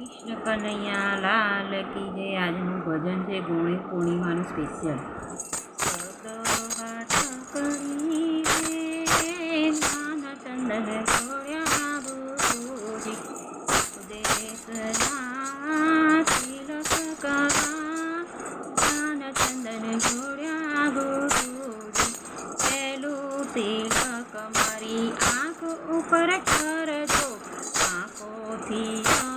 કૃષ્ણ કનૈયા, લાલ કી જે આજનું ભજન છે ગોળી પૂર્ણિમાનું સ્પેશિયલ. તિલક મારી આંખ ઉપર કરજો આંખોથી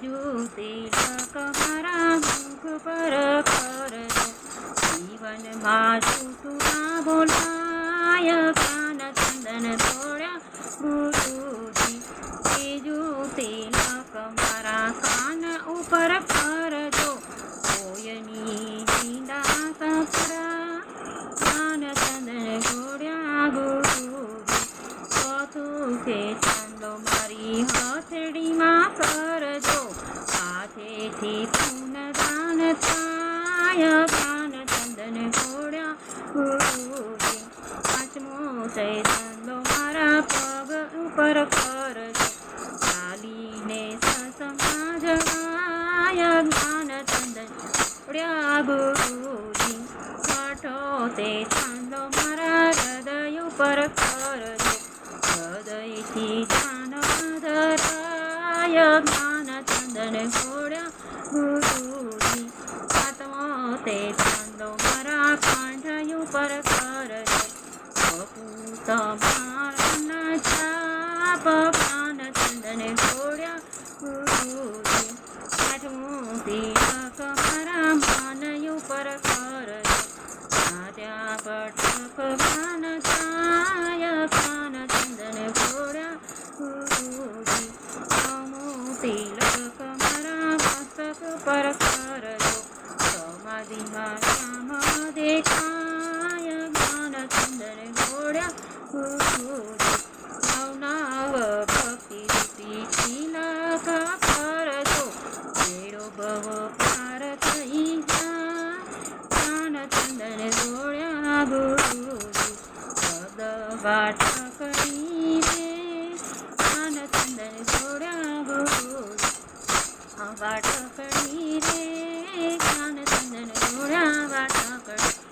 બીજું તિલક મારા મુખ પર કરજો જીવનમાં જૂઠું ના બોલાય, કાન ચંદન તોડ્યા ગુરુજી. બીજું તિલક મારા કાન ઉપર ચાંદો મારી હથડીમાં કરજો હાથેથી પૂનદાન થાય, કાન ચંદન છોડ્યા પાંચમો ચાંદો મારા પગ ઉપર કરજો ચાલીને સમાજ જવાય જ્ઞાન ચંદન ઘોડ્યા ગુરુજી છઠ્ઠો તે ચાંદો ધરાય જ્ઞાન ચંદન છોડ્યા ગુરુજી સાતમો તે ચાંદો મારા કાંઠ ઉપર કરજો કપૂત મારના છાપ પાન ચંદન છોડ્યા ગુરુજી આઠમું તિલક મારા માન ઉપર કરજો આદ્યા પટક તિલક મારા મસ્તક પર કરજો સમાધિમાં શ્યામા દેખાય જ્ઞાન છોડ્યા ગુરુજી નવ નવ ભક્તિ રૂપી તિલક કરજો મેળો ભવ પાર થઈ જા કાન ચંદન ગોળ્યા ગુરુ પદ વાટ વાટકડી રે જ્ઞાન ચંદન ગોળા વાટકડી